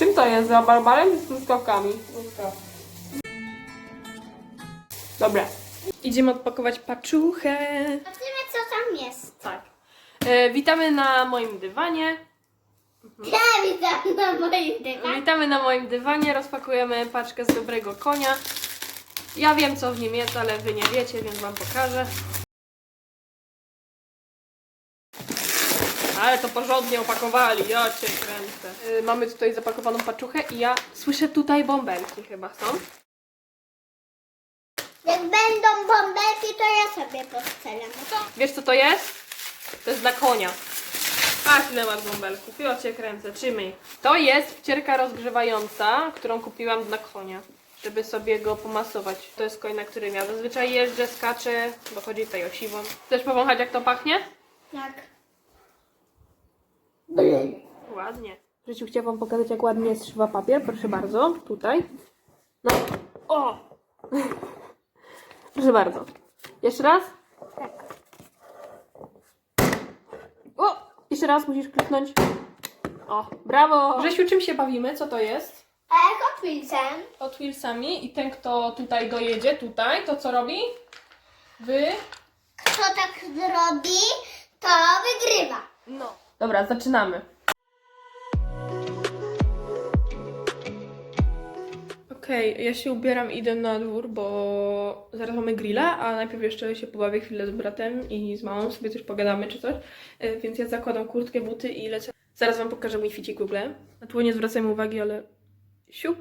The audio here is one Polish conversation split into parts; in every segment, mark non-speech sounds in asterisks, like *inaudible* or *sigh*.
czym to jest? Za barbarem czy z truskawkami? Dobra. Idziemy odpakować paczuchę. Zobaczymy, co tam jest. Tak. E, witamy na moim dywanie. Ja witam na moim dywanie. Witamy na moim dywanie. Rozpakujemy paczkę z dobrego konia. Ja wiem, co w nim jest, ale wy nie wiecie, więc wam pokażę. Ale to porządnie opakowali, ja cię kręcę. Y, mamy tutaj zapakowaną paczuchę i ja słyszę tutaj bąbelki chyba są. Jak będą bąbelki, to ja sobie postrzelam. Wiesz co to jest? To jest dla konia. Patrz ile masz bąbelków, ja cię kręcę, trzymaj. To jest wcierka rozgrzewająca, którą kupiłam dla konia, żeby sobie go pomasować. To jest koń, na którym ja zazwyczaj jeżdżę, skaczę, bo chodzi tutaj o siwą. Chcesz powąchać jak to pachnie? Tak. Ładnie. W życiu chciałam wam pokazać jak ładnie zszywa papier, proszę bardzo, tutaj. No, o! *laughs* proszę bardzo. Jeszcze raz? O! Jeszcze raz musisz kliknąć. O, brawo! Grzesiu, czym się bawimy? Co to jest? A jak Hot Wheelsem? Hot Wheelsami i ten, kto tutaj dojedzie, tutaj, to co robi? Wy? Kto tak zrobi, to wygrywa. No. Dobra, zaczynamy. Okej, ja się ubieram, idę na dwór, bo zaraz mamy grilla, a najpierw jeszcze się pobawię chwilę z bratem i z mamą, sobie coś pogadamy czy coś. E, Więc ja zakładam kurtkę, buty i lecę. Zaraz wam pokażę mój ficik w ogóle. Na tło nie zwracajmy uwagi, ale siup.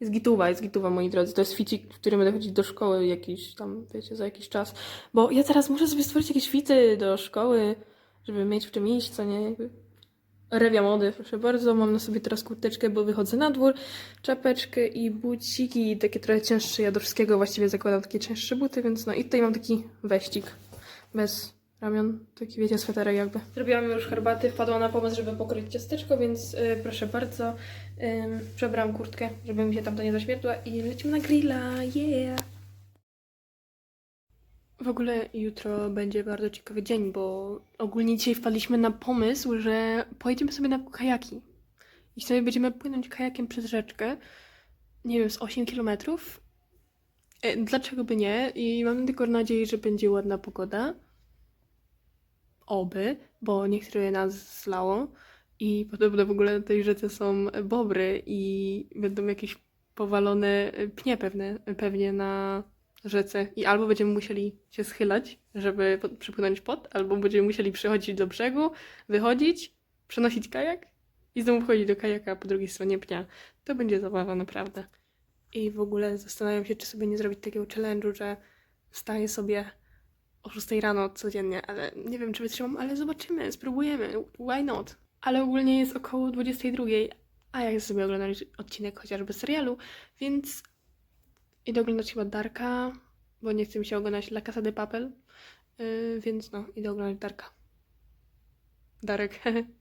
Jest gituwa, jest gituwa, moi drodzy. To jest ficik, w którym będę chodzić do szkoły jakiś tam, wiecie, za jakiś czas. Bo ja teraz muszę sobie stworzyć jakieś fity do szkoły, żeby mieć w czym iść, co nie? Jakby. Rewia mody, proszę bardzo. Mam na sobie teraz kurteczkę, bo wychodzę na dwór, czapeczkę i buciki, takie trochę cięższe. Ja do wszystkiego właściwie zakładam takie cięższe buty, więc no i tutaj mam taki weścik bez ramion, taki wiecie, sweterek jakby. Zrobiłam już herbaty, wpadłam na pomysł, żeby pokroić ciasteczko, więc y, proszę bardzo, ym, przebrałam kurtkę, żeby mi się tam to nie zaświetła i lecimy na grilla, yeah! W ogóle jutro będzie bardzo ciekawy dzień, bo ogólnie dzisiaj wpadliśmy na pomysł, że pojedziemy sobie na kajaki. I sobie będziemy płynąć kajakiem przez rzeczkę, nie wiem, z 8 kilometrów. E, Dlaczego by nie? I mam tylko nadzieję, że będzie ładna pogoda. Oby, bo niektóre nas zlało. I podobno w ogóle na tej rzece są bobry i będą jakieś powalone pnie pewne, pewnie na rzece. I albo będziemy musieli się schylać, żeby przypłynąć pod, albo będziemy musieli przychodzić do brzegu, wychodzić, przenosić kajak i znowu wchodzić do kajaka po drugiej stronie pnia. To będzie zabawa, naprawdę. I w ogóle zastanawiam się, czy sobie nie zrobić takiego challenge'u, że wstaję sobie o 6 rano codziennie, ale nie wiem, czy wytrzymam, ale zobaczymy, spróbujemy, why not? Ale ogólnie jest około 22, a ja sobie oglądać odcinek chociażby serialu, więc idę oglądać chyba Darka, bo nie chce mi się oglądać La Casa de Papel, yy, więc no, idę oglądać Darka. Darek, *laughs*